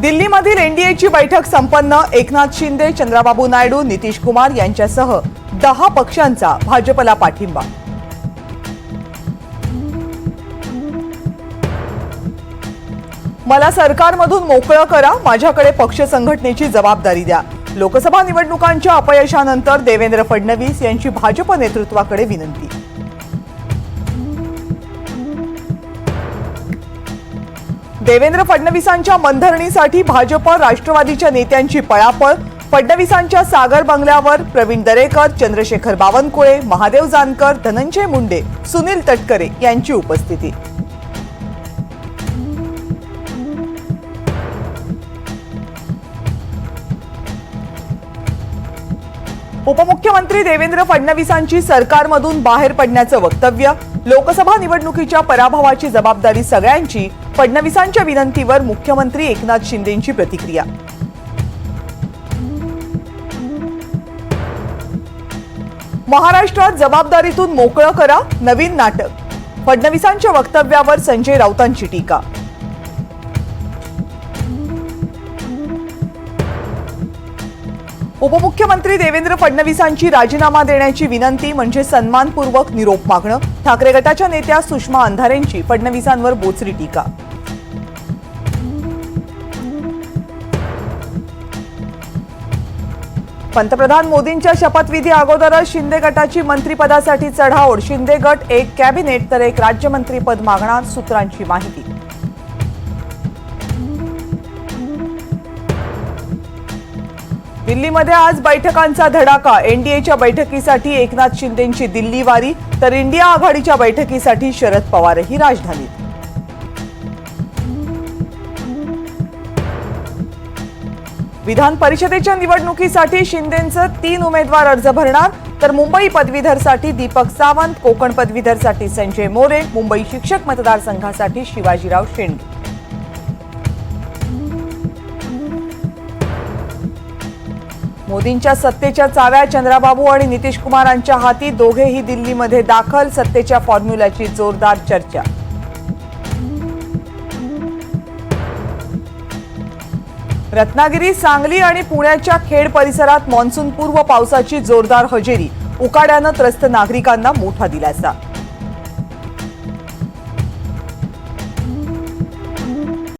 दिल्लीमधील एनडीएची बैठक संपन्न. एकनाथ शिंदे चंद्राबाबू नायडू नितीश कुमार यांच्यासह दहा पक्षांचा भाजपला पाठिंबा. मला सरकारमधून मोकळं करा माझ्याकडे पक्ष संघटनेची जबाबदारी द्या. लोकसभा निवडणुकांच्या अपयशानंतर देवेंद्र फडणवीस यांची भाजप नेतृत्वाकडे विनंती. देवेंद्र फडणवीसांच्या मनधरणीसाठी भाजप राष्ट्रवादीच्या नेत्यांची पळापळ फडणवीसांच्या सागर बंगल्यावर प्रवीण दरेकर चंद्रशेखर बावनकुळे महादेव जानकर धनंजय मुंडे सुनील तटकरे यांची उपस्थिती. उपमुख्यमंत्री देवेंद्र फडणवीसांची सरकारमधून बाहेर पडण्याचं वक्तव्य लोकसभा निवडणुकीच्या पराभवाची जबाबदारी सगळ्यांची फडणवीसांच्या विनंतीवर मुख्यमंत्री एकनाथ शिंदेंची प्रतिक्रिया. महाराष्ट्रात जबाबदारीतून मोकळं करा नवीन नाटक. फडणवीसांच्या वक्तव्यावर संजय राऊतांची टीका. उपमुख्यमंत्री देवेंद्र फडणवीसांची राजीनामा देण्याची विनंती म्हणजे सन्मानपूर्वक निरोप मागणं. ठाकरे गटाच्या नेत्या सुषमा अंधारेंची फडणवीसांवर बोचरी टीका. पंतप्रधान मोदींच्या शपथविधी अगोदरच शिंदे गटाची मंत्रिपदासाठी चढाओढ. शिंदे गट एक कॅबिनेट तर एक राज्यमंत्रीपद मागणार सूत्रांची माहिती. दिल्लीमध्ये आज बैठकांचा धडाका. एनडीएच्या बैठकीसाठी एकनाथ शिंदेची दिल्ली वारी तर इंडिया आघाडीच्या बैठकीसाठी शरद पवारही राजधानीत. विधान परिषदेच्या निवडणुकीसाठी शिंदेचं तीन उमेदवार अर्ज भरणार तर मुंबई पदवीधरसाठी दीपक सावंत कोकण पदवीधरसाठी संजय मोरे मुंबई शिक्षक मतदारसंघासाठी शिवाजीराव शेंडगे मोदींच्या सत्तेच्या चाव्या चंद्राबाबू आणि नितीश कुमारांच्या हाती दोघेही दिल्लीमध्ये दाखल सत्तेच्या फॉर्म्युल्याची जोरदार चर्चा. रत्नागिरी सांगली आणि पुण्याच्या खेड परिसरात मान्सूनपूर्व पावसाची जोरदार हजेरी. उकाड्यानं त्रस्त नागरिकांना मोठा दिलासा.